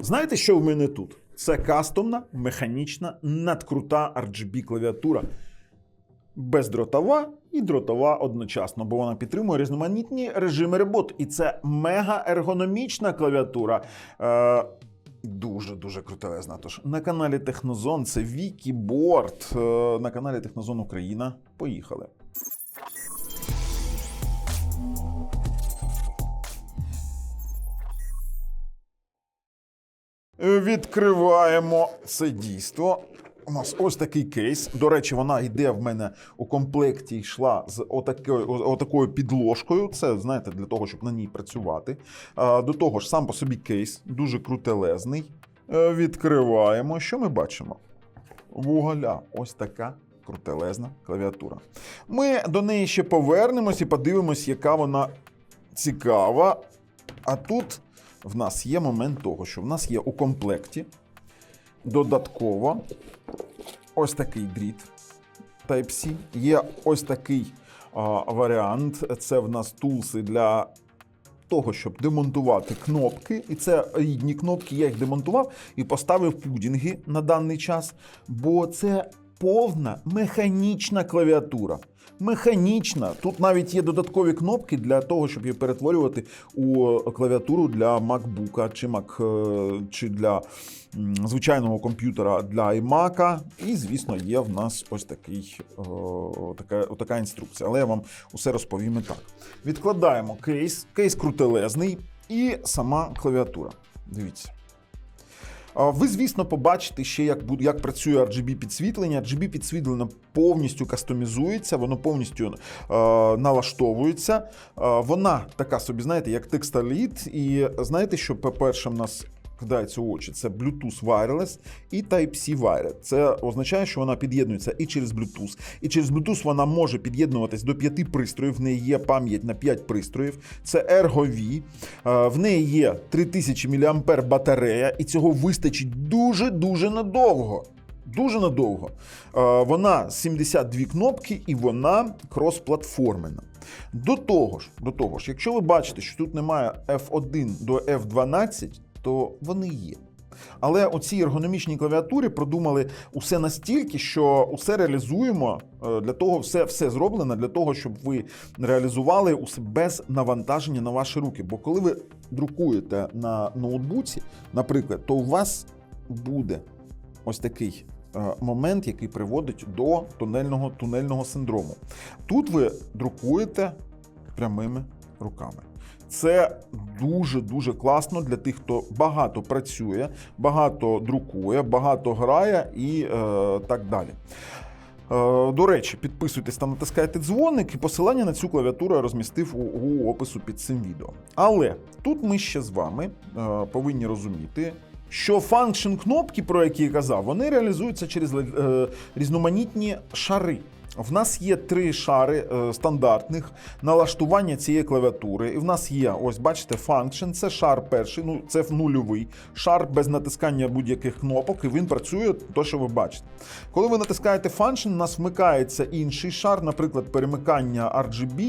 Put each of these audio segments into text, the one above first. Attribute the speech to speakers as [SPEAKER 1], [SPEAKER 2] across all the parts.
[SPEAKER 1] Знаєте, що в мене тут? Це кастомна, механічна, надкрута RGB клавіатура. Бездротова і дротова одночасно, бо вона підтримує різноманітні режими роботи. І це мега ергономічна клавіатура. Е, Дуже дуже крутелезна. Тож на каналі Технозон це Вікіборд. Е, на каналі Технозон Україна. Поїхали. Відкриваємо це дійство. У нас ось такий кейс. До речі, вона йде в мене у комплекті, йшла з отакою, отакою підложкою. Це, знаєте, для того, щоб на ній працювати. До того ж, сам по собі кейс дуже крутелезний. Е, Відкриваємо. Що ми бачимо? Вугаля, ось така крутелезна клавіатура. Ми до неї ще повернемось і подивимось, яка вона цікава. А тут в нас є момент того, що в нас є у комплекті додатково ось такий дріт Type-C. Є ось такий а, варіант. Це в нас тулси для того, щоб демонтувати кнопки. І це рідні кнопки. Я їх демонтував і поставив пудінги на даний час, бо це повна механічна клавіатура. Механічна. Тут навіть є додаткові кнопки для того, щоб її перетворювати у клавіатуру для MacBook чи Mac, е, чи для звичайного комп'ютера для iMac. І, звісно, є в нас ось такий, о, така, така інструкція. Але я вам усе розповім і так. Відкладаємо кейс. Кейс крутелезний і сама клавіатура. Дивіться. Ви, звісно, побачите ще, як як працює RGB підсвітлення. RGB підсвітлення повністю кастомізується, воно повністю е, налаштовується. Е, вона така собі, знаєте, як текстоліт. І знаєте, що, по-перше, в нас кидається у очі, це Bluetooth Wireless і Type-C Wired. Це означає, що вона під'єднується і через Bluetooth, і через Bluetooth вона може під'єднуватись до п'яти пристроїв. В неї є пам'ять на 5 пристроїв. Це Ergo-V. Е, В неї є 3000 мАh батарея, і цього вистачить дуже-дуже надовго. Дуже надовго. Е, Вона 72 кнопки і вона кросплатформена. До того ж, до того ж, якщо ви бачите, що тут немає F1 до F12, то вони є. Але у цій ергономічній клавіатурі продумали усе настільки, що усе реалізуємо е, для того, все, все зроблено для того, щоб ви реалізували усе без навантаження на ваші руки. Бо коли ви друкуєте на ноутбуці, наприклад, то у вас буде ось такий е, момент, який приводить до тунельного тунельного синдрому. Тут ви друкуєте прямими руками. Це дуже дуже класно для тих, хто багато працює, багато друкує, багато грає і е, так далі. Е, До речі, підписуйтесь та натискайте дзвоник, і посилання на цю клавіатуру я розмістив у, у опису під цим відео. Але тут ми ще з вами е, повинні розуміти, що фанкшн кнопки, про які я казав, вони реалізуються через е, різноманітні шари. В нас є три шари е, стандартних налаштування цієї клавіатури. І в нас є, ось бачите, function, це шар перший, ну це нульовий шар без натискання будь-яких кнопок, і він працює то, що ви бачите. Коли ви натискаєте function, у нас вмикається інший шар, наприклад, перемикання RGB,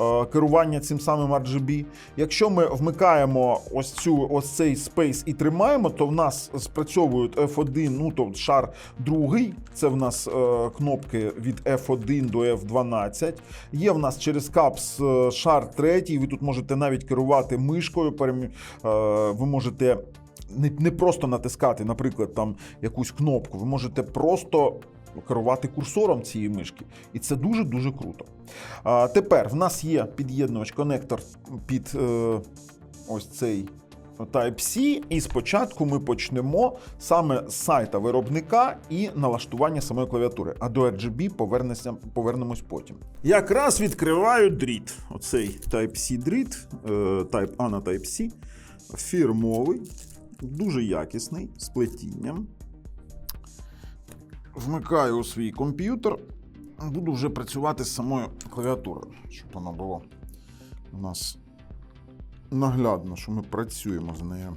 [SPEAKER 1] е, керування цим самим RGB. Якщо ми вмикаємо ось цю ось цей space і тримаємо, то в нас спрацьовують F1, ну тобто шар другий. Це в нас е, кнопки від F1 до F12. Є в нас через капс е, шар третій. Ви тут можете навіть керувати мишкою. е, Ви можете не, просто натискати, наприклад, там якусь кнопку. Ви можете просто керувати курсором цієї мишки. І це дуже-дуже круто. А, тепер в нас є під'єднувач конектор під е, ось цей Type-C, і спочатку ми почнемо саме з сайта виробника і налаштування самої клавіатури. А до RGB повернемось потім. Якраз відкриваю дріт. Оцей Type-C дріт, е, Type A на Type-C, фірмовий, дуже якісний, з плетінням. Вмикаю у свій комп'ютер. Буду вже працювати з самою клавіатурою, щоб воно було у нас наглядно, що ми працюємо з нею.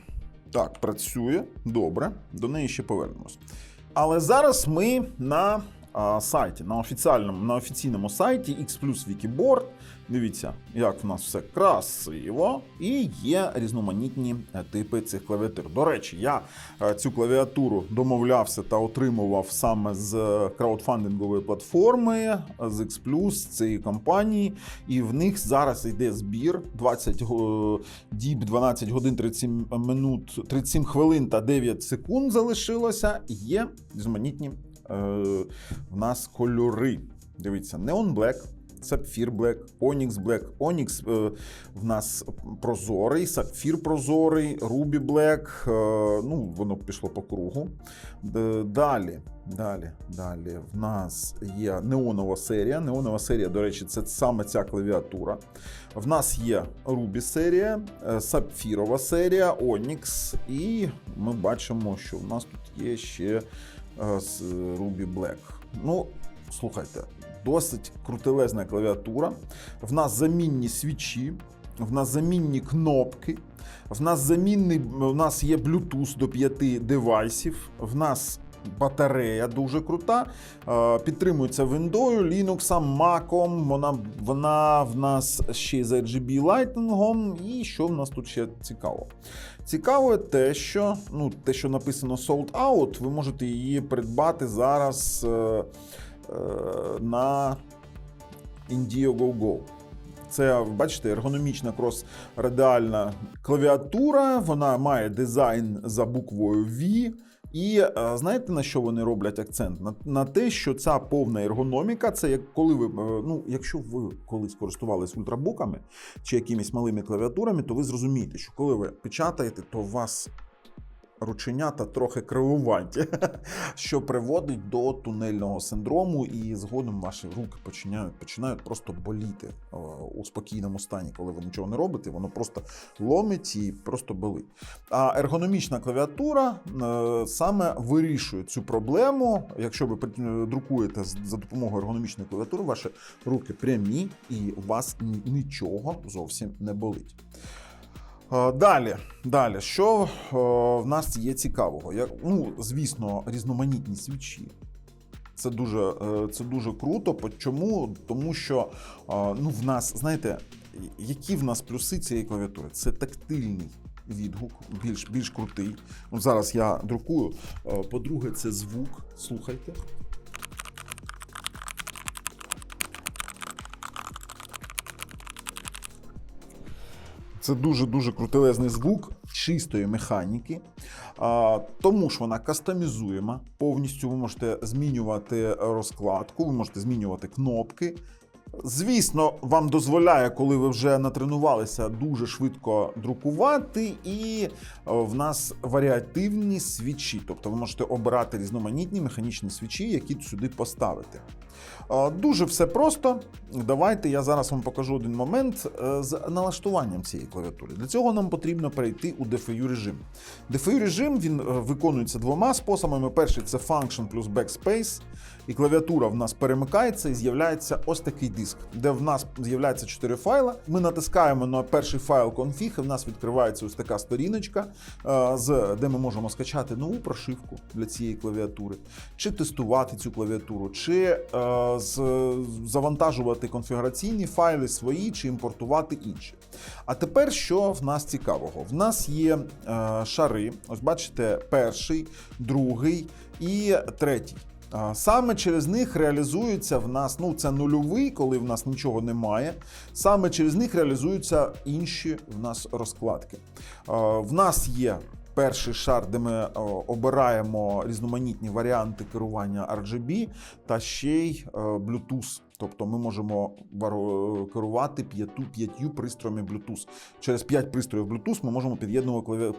[SPEAKER 1] Так, працює добре, до неї ще повернемось. Але зараз ми на сайті, на офіціальному, на офіційному сайті X Wikibord. Дивіться, як в нас все красиво, і є різноманітні е, типи цих клавіатур. До речі, я е, цю клавіатуру домовлявся та отримував саме з краудфандингової платформи з X з цієї компанії, і в них зараз йде збір 20 діб, 12 годин 37 минут, 37 хвилин та 9 секунд залишилося. Є різноманітні е, в нас кольори. Дивіться, Neon Black. Сапфір Black, Onyx Black. Onyx е, в нас прозорий, сапфір прозорий, Ruby Black. Е, ну, воно пішло по кругу. Далі, далі, далі. В нас є неонова серія. Неонова серія, до речі, це саме ця клавіатура. В нас є Ruby серія, е, сапфірова серія, Onyx, і ми бачимо, що в нас тут є ще е, з Ruby Black. Ну, слухайте, досить крутелезна клавіатура. В нас замінні свічі, в нас замінні кнопки. В нас замінний, в нас є Bluetooth до 5 девайсів. В нас батарея дуже крута. Е, Підтримується Windows, Linux, Mac. Вона, вона в нас ще з RGB Lightning. І що в нас тут ще цікаво? Цікаво те, що ну, те, що написано Sold Out, ви можете її придбати зараз е, е, на Indiegogo. Це, бачите, ергономічна крос-радіальна клавіатура. Вона має дизайн за буквою V. І е, знаєте на що вони роблять акцент? На, на те, що ця повна ергономіка, це як коли ви, е, ну, якщо ви колись користувались ультрабуками чи якимись малими клавіатурами, то ви зрозумієте, що коли ви печатаєте, то у вас рученята трохи кривуваті, що приводить до тунельного синдрому, і згодом ваші руки починають, починають просто боліти е, у спокійному стані, коли ви нічого не робите, воно просто ломить і просто болить. А ергономічна клавіатура е, саме вирішує цю проблему. Якщо ви друкуєте за допомогою ергономічної клавіатури, ваші руки прямі і у вас нічого зовсім не болить. Е, Далі, далі, що е, в нас є цікавого? Я, ну, звісно, різноманітні свічі. Це дуже, е, це дуже круто. Чому? Тому що ну, в нас, знаєте, які в нас плюси цієї клавіатури? Це тактильний відгук, більш, більш крутий. Ну, зараз я друкую. По-друге, це звук. Слухайте. Це дуже-дуже крутелезний звук чистої механіки. Тому що вона кастомізуєма. Повністю ви можете змінювати розкладку, ви можете змінювати кнопки. Звісно, вам дозволяє, коли ви вже натренувалися, дуже швидко друкувати, і е, в нас варіативні свічі. Тобто ви можете обирати різноманітні механічні свічі, які сюди поставити. Е, Дуже все просто. Давайте я зараз вам покажу один момент е, з налаштуванням цієї клавіатури. Для цього нам потрібно перейти у DFU режим. DFU режим він виконується двома способами. Перший це Function плюс Backspace. І клавіатура в нас перемикається і з'являється ось такий диск, де в нас з'являється 4 файла. Ми натискаємо на перший файл config, і в нас відкривається ось така сторіночка, е, з, де ми можемо скачати нову прошивку для цієї клавіатури, чи тестувати цю клавіатуру, чи е, завантажувати конфігураційні файли свої, чи імпортувати інші. А тепер що в нас цікавого? В нас є е, шари. Ось бачите, перший, другий і третій. Саме через них реалізується в нас, ну це нульовий, коли в нас нічого немає. Саме через них реалізуються інші в нас розкладки. В нас є перший шар, де ми обираємо різноманітні варіанти керування RGB та ще й е, Bluetooth. Тобто ми можемо керувати п'яту п'ятью пристроями Bluetooth. Через п'ять пристроїв Bluetooth ми можемо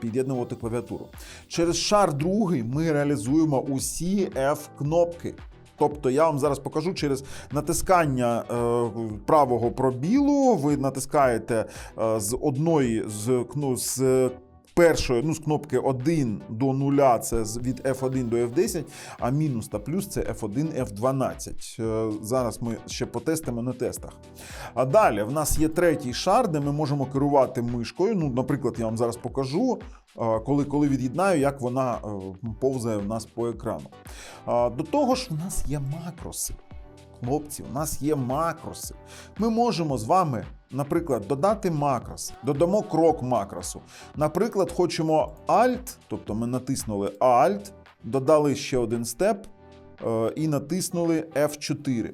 [SPEAKER 1] під'єднувати клавіатуру. Через шар другий ми реалізуємо усі F-кнопки. Тобто я вам зараз покажу через натискання е, правого пробілу. Ви натискаєте е, з одної з, кну- з першої, ну з кнопки 1 до 0, це від F1 до F10, а мінус та плюс це F1, F12. Е, Зараз ми ще потестимо на тестах. А далі в нас є третій шар, де ми можемо керувати мишкою. Ну, наприклад, я вам зараз покажу, е, коли, коли від'єднаю, як вона е, повзає в нас по екрану. До того ж, у нас є макроси. Хлопці, у нас є макроси. Ми можемо з вами, наприклад, додати макрос, додамо крок макросу. Наприклад, хочемо Alt, тобто ми натиснули Alt, додали ще один степ е, і натиснули F4.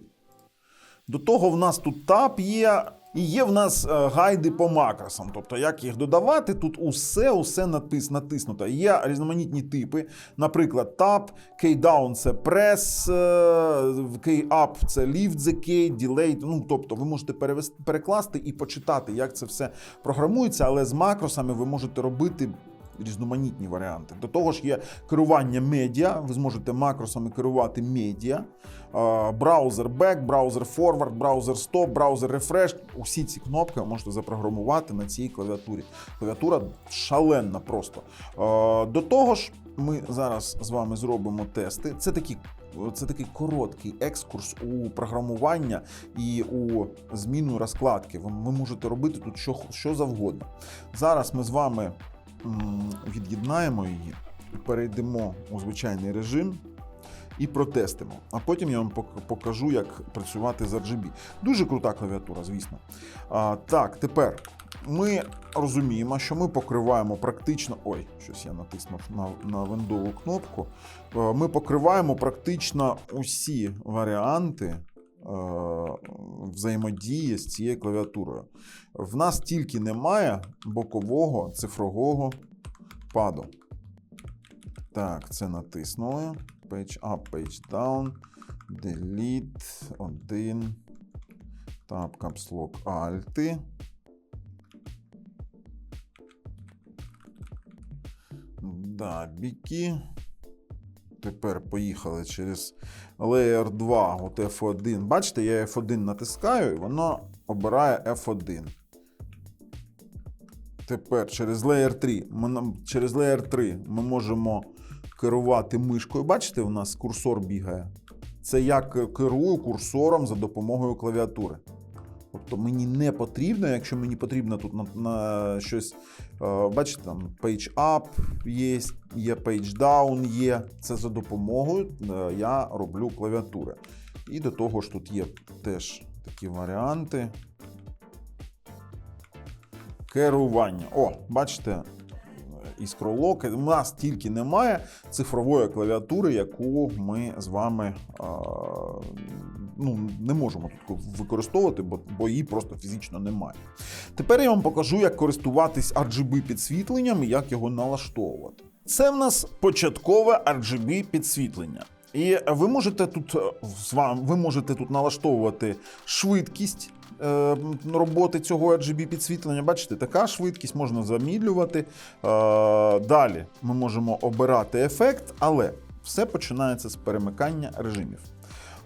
[SPEAKER 1] До того в нас тут Tab є, і є в нас е, гайди по макросам. Тобто, як їх додавати, тут усе, усе натис, натиснуто. Є різноманітні типи. Наприклад, тап, K-down це прес, K-up це lift the K, delay. Ну, тобто, ви можете перевести, перекласти і почитати, як це все програмується, але з макросами ви можете робити. Різноманітні варіанти. До того ж є керування медіа. Ви зможете макросами керувати медіа, браузер back, браузер forward, браузер stop, браузер refresh. Усі ці кнопки ви можете запрограмувати на цій клавіатурі. Клавіатура шаленна просто. До того ж, ми зараз з вами зробимо тести. Це такі. Це такий короткий екскурс у програмування і у зміну розкладки. Ви, можете робити тут що, що завгодно. Зараз ми з вами від'єднаємо її, перейдемо у звичайний режим і протестимо. А потім я вам покажу, як працювати з RGB. Дуже крута клавіатура, звісно. А, так, тепер ми розуміємо, що ми покриваємо практично. Ой, щось я натиснув на, на вендову кнопку. Е, Ми покриваємо практично усі варіанти. Е, Взаємодії з цією клавіатурою. В нас тільки немає бокового цифрового паду. Так, це натиснули. Page up, page down. Delete. 1. Tab, caps lock, Alt. Да, біки. Тепер поїхали через Layer 2, от F1. Бачите, я F1 натискаю, і воно обирає F1. Тепер через Layer 3. Ми, через Layer 3 ми можемо керувати мишкою. Бачите, у нас курсор бігає. Це я керую курсором за допомогою клавіатури. Тобто мені не потрібно, якщо мені потрібно тут на, на щось, е, бачите, там page up є, є page down є. Це за допомогою е, я роблю клавіатури. І до того ж тут є теж такі варіанти. Керування. О, бачите, іскролок. У нас тільки немає цифрової клавіатури, яку ми з вами а, ну, не можемо тут використовувати, бо, бо її просто фізично немає. Тепер я вам покажу, як користуватись RGB підсвітленням і як його налаштовувати. Це в нас початкове RGB підсвітлення. І ви можете тут е, ви можете тут налаштовувати швидкість е, роботи цього RGB підсвітлення. Бачите, така швидкість можна замідлювати. Е, Далі ми можемо обирати ефект, але все починається з перемикання режимів.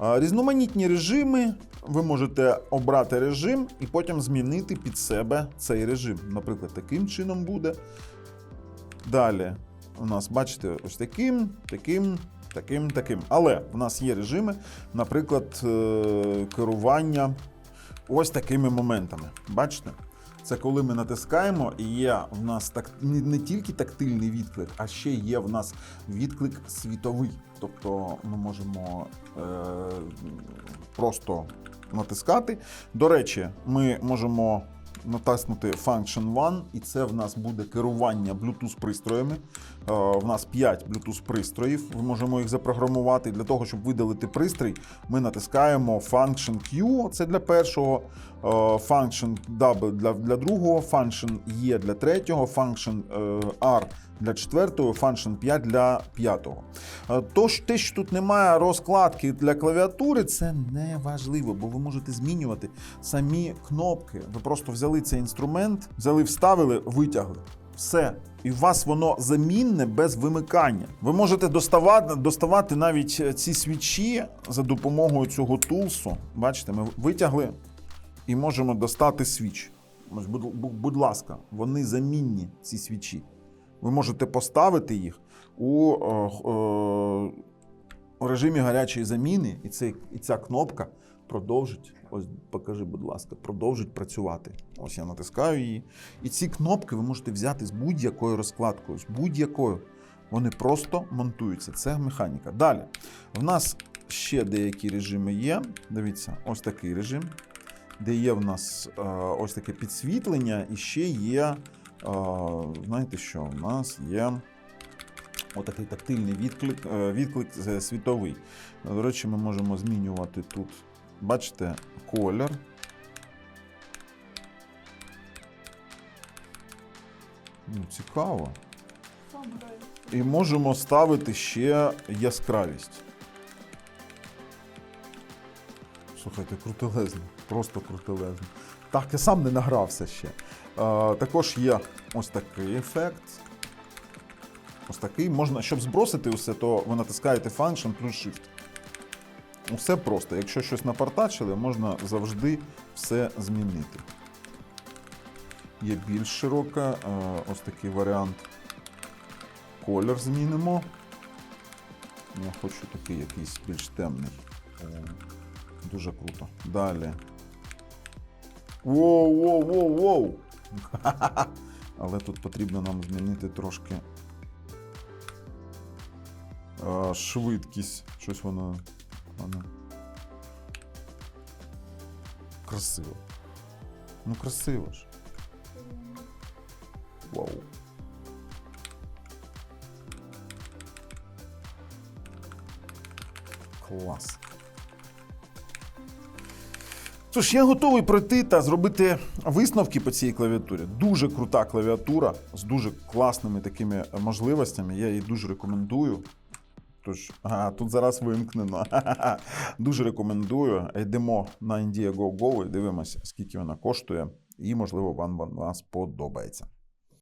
[SPEAKER 1] Різноманітні режими. Ви можете обрати режим і потім змінити під себе цей режим. Наприклад, таким чином буде. Далі у нас, бачите, ось таким, таким, таким, таким. Але в нас є режими, наприклад, е, керування ось такими моментами. Бачите? Це коли ми натискаємо, і є в нас так не, не тільки тактильний відклик, а ще є в нас відклик світовий. Тобто ми можемо е, просто натискати. До речі, ми можемо натиснути Function One, і це в нас буде керування Bluetooth пристроями. Е, В нас 5 Bluetooth пристроїв. Ми можемо їх запрограмувати. Для того, щоб видалити пристрій, ми натискаємо Function Q, це для першого, е, Function W для, для другого, Function E для третього, Function е, R для четвертого, Function 5 для п'ятого. Тож те, що тут немає розкладки для клавіатури, це не важливо, бо ви можете змінювати самі кнопки. Ви просто взяли цей інструмент, взяли, вставили, витягли. Все. І у вас воно замінне без вимикання. Ви можете доставати, доставати навіть ці свічі за допомогою цього тулсу. Бачите, ми витягли і можемо достати свіч. Будь, ласка, вони замінні, ці свічі. Ви можете поставити їх у, е, е, режимі гарячої заміни, і, цей, і ця кнопка продовжить. Ось покажи, будь ласка, продовжить працювати. Ось я натискаю її. І ці кнопки ви можете взяти з будь-якою розкладкою, з будь-якою. Вони просто монтуються. Це механіка. Далі. В нас ще деякі режими є. Дивіться, ось такий режим, де є в нас е, ось таке підсвітлення, і ще є. е, знаєте що? У нас є отакий тактильний відклик, е, відклик світовий. До речі, ми можемо змінювати тут, бачите, колір. Ну, цікаво. І можемо ставити ще яскравість. Слухайте, крутелезно, просто крутелезно. Так, я сам не награвся ще. Е, також є ось такий ефект. Ось такий. Можна, щоб збросити усе, то ви натискаєте Function плюс Shift. Усе просто. Якщо щось напартачили, можна завжди все змінити. Є більш широка, е, ось такий варіант. Колір змінимо. Я хочу такий якийсь більш темний. Дуже круто. Далі. Воу, воу, воу, воу. Але тут потрібно нам змінити трошки е, швидкість. Щось воно. Воно. Красиво. Ну, красиво ж. Вау. Клас. Тож я готовий пройти та зробити висновки по цій клавіатурі. Дуже крута клавіатура з дуже класними такими можливостями. Я її дуже рекомендую. Тож, а, тут зараз вимкнено. Дуже рекомендую. Йдемо на Indiegogo і дивимося, скільки вона коштує, і, можливо, вам вона сподобається.